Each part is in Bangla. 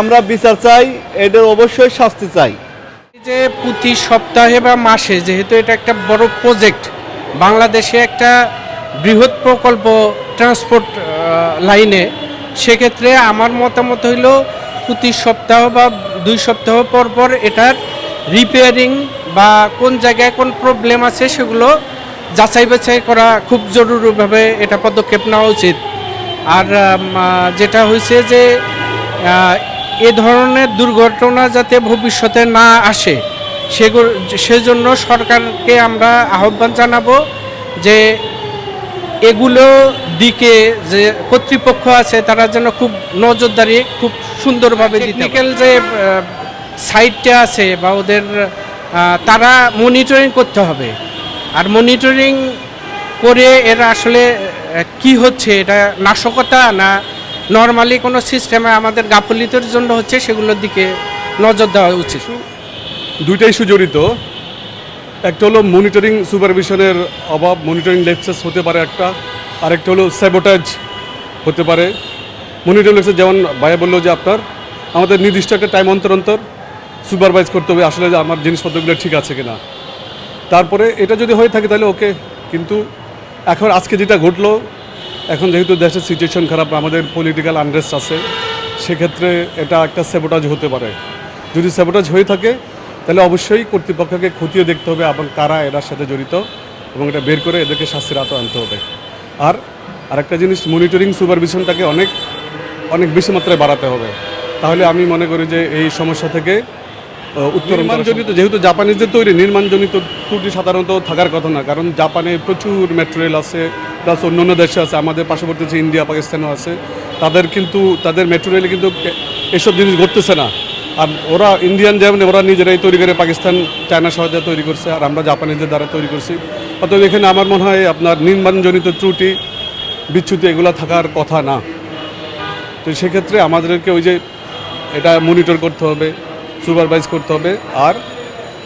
আমরা বিচার চাই, এদের অবশ্যই শাস্তি চাই। যে প্রতি সপ্তাহে বা মাসে, যেহেতু এটা একটা বড় প্রজেক্ট বাংলাদেশে একটা বৃহৎ প্রকল্প ট্রান্সপোর্ট লাইনে সেক্ষেত্রে আমার মতামত হইল প্রতি সপ্তাহ বা দুই সপ্তাহ পর পর এটার রিপেয়ারিং বা কোন জায়গায় কোন প্রবলেম আছে সেগুলো যাচাই বাছাই করা খুব জরুরিভাবে এটা পদক্ষেপ নেওয়া উচিত। আর যেটা হয়েছে যে এ ধরনের দুর্ঘটনা যাতে ভবিষ্যতে না আসে সেগুলো সেজন্য সরকারকে আমরা আহ্বান জানাব যে এগুলো দিকে যে কর্তৃপক্ষ আছে, তারা যেন খুব নজরদারি, খুব সুন্দরভাবে টেকনিক্যাল যে সাইটটা আছে বা ওদের তারা মনিটরিং করতে হবে। আর মনিটরিং করে এরা আসলে কি হচ্ছে, এটা নাশকতা না নর্মালি কোনো সিস্টেমে আমাদের গাফলিতের জন্য হচ্ছে সেগুলোর দিকে নজর দেওয়া উচিত। দুইটাই সুজড়িত। একটা হলো মনিটরিং সুপারভিশনের অভাব মনিটরিং লেপসেস হতে পারে একটা, আরেকটা হলো স্যাবোটাজ হতে পারে। মনিটরিং লেপসেস যেমন ভাইয়া বলল যে আপনার, আমাদের নির্দিষ্ট একটা টাইম অন্তর অন্তর সুপারভাইজ করতে হবে, আসলে আমার জিনিসপত্রগুলো ঠিক আছে কিনা। তারপরে এটা যদি হয়ে থাকে তাহলে ওকে কিন্তু এখন আজকে যেটা ঘটলো এখন যেহেতু দেশের সিচুয়েশন খারাপ, আমাদের পলিটিক্যাল আনরেস্ট আছে, সেক্ষেত্রে এটা একটা স্যাবোটাজ হতে পারে। যদি সেবোটাজ হয়ে থাকে, তাহলে অবশ্যই কর্তৃপক্ষকে খতিয়ে দেখতে হবে এবং কারা এরার সাথে জড়িত এবং এটা বের করে এদেরকে শাস্তির আওতা আনতে হবে। আর আরেকটা জিনিস মনিটরিং সুপারভিশনটাকে অনেক অনেক বেশি মাত্রায় বাড়াতে হবে। তাহলে আমি মনে করি যে এই সমস্যা থেকে নির্মাণজনিত, যেহেতু জাপানিজদের তৈরি, নির্মাণজনিত ত্রুটি সাধারণত থাকার কথা না, কারণ জাপানে প্রচুর ম্যাটেরিয়াল আছে প্লাস অন্য অন্য দেশে আছে, আমাদের পার্শ্ববর্তী যে ইন্ডিয়া, পাকিস্তানও আছে, তাদের কিন্তু, তাদের মেটেরিয়ালে কিন্তু এসব জিনিস ঘটতেছে না। আর ওরা ইন্ডিয়ান যেমন, ওরা নিজেরাই তৈরি করে পাকিস্তান চায়না সহায়তা তৈরি করছে, আর আমরা জাপানিজদের দ্বারা তৈরি করছি। অতএব এখানে আমার মনে হয় আপনার নির্মাণজনিত ত্রুটি, বিচ্যুতি, এগুলো থাকার কথা না। তো সেক্ষেত্রে আমাদেরকে ওই যে এটা মনিটর করতে হবে সুপারভাইজ করতে হবে, আর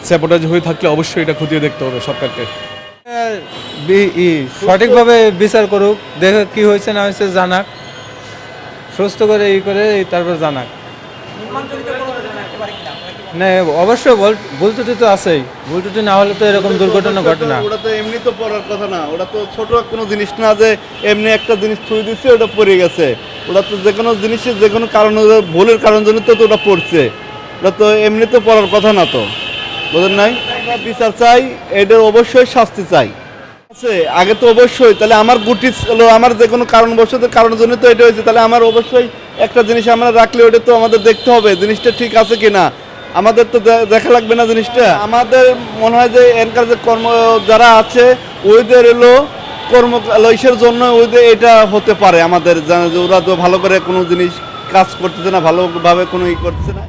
স্যাবোটাজ হয়ে থাকলে অবশ্যই এটা খতিয়ে দেখতে হবে সরকারকে। সঠিকভাবে বিচার করুক দেখে কি হয়েছে না হয়েছে জানাক। সুস্থ করে ই করে তারপর জানাক। না? অবশ্যই ভুল- ত্রুটি তো আছেই। ভুল ত্রুটি না হলে তো এরকম দুর্ঘটনা ঘটে না। ওটা তো এমনি তো পড়ার কথা না। ওটা তো ছোট কোনো জিনিস না যে এমনি একটা জিনিস থুই দিচ্ছে ওটা পড়ে গেছে। ওটা তো যে কোনো জিনিসের যে কোনো কারণ ভুলের কারণ জন্য তো ওটা পড়ছে। ওটা তো এমনি তো পড়ার কথা না তো। বোঝেন নাই? আমরা বিচার চাই, এদের অবশ্যই শাস্তি চাই। আছে, আগে তো অবশ্যই, তাহলে আমার গুটি ছিল, আমার যে কোনো কারণবশত কারণের জন্য তো এটা হয়েছে, তাহলে আমার অবশ্যই একটা জিনিস আমরা রাখলে ওটা তো আমাদের দেখতে হবে, জিনিসটা ঠিক আছে কিনা? আমাদের তো দেখা লাগবে না জিনিসটা। আমাদের মনে হয় যে এনকার যে কর্ম, যারা আছে, ওইদের এলো কর্ম ইসের জন্য ওইদের এটা হতে পারে আমাদের ওরা তো ভালো করে কোনো জিনিস কাজ করতেছে না, ভালোভাবে কোনো ই করতেছে না।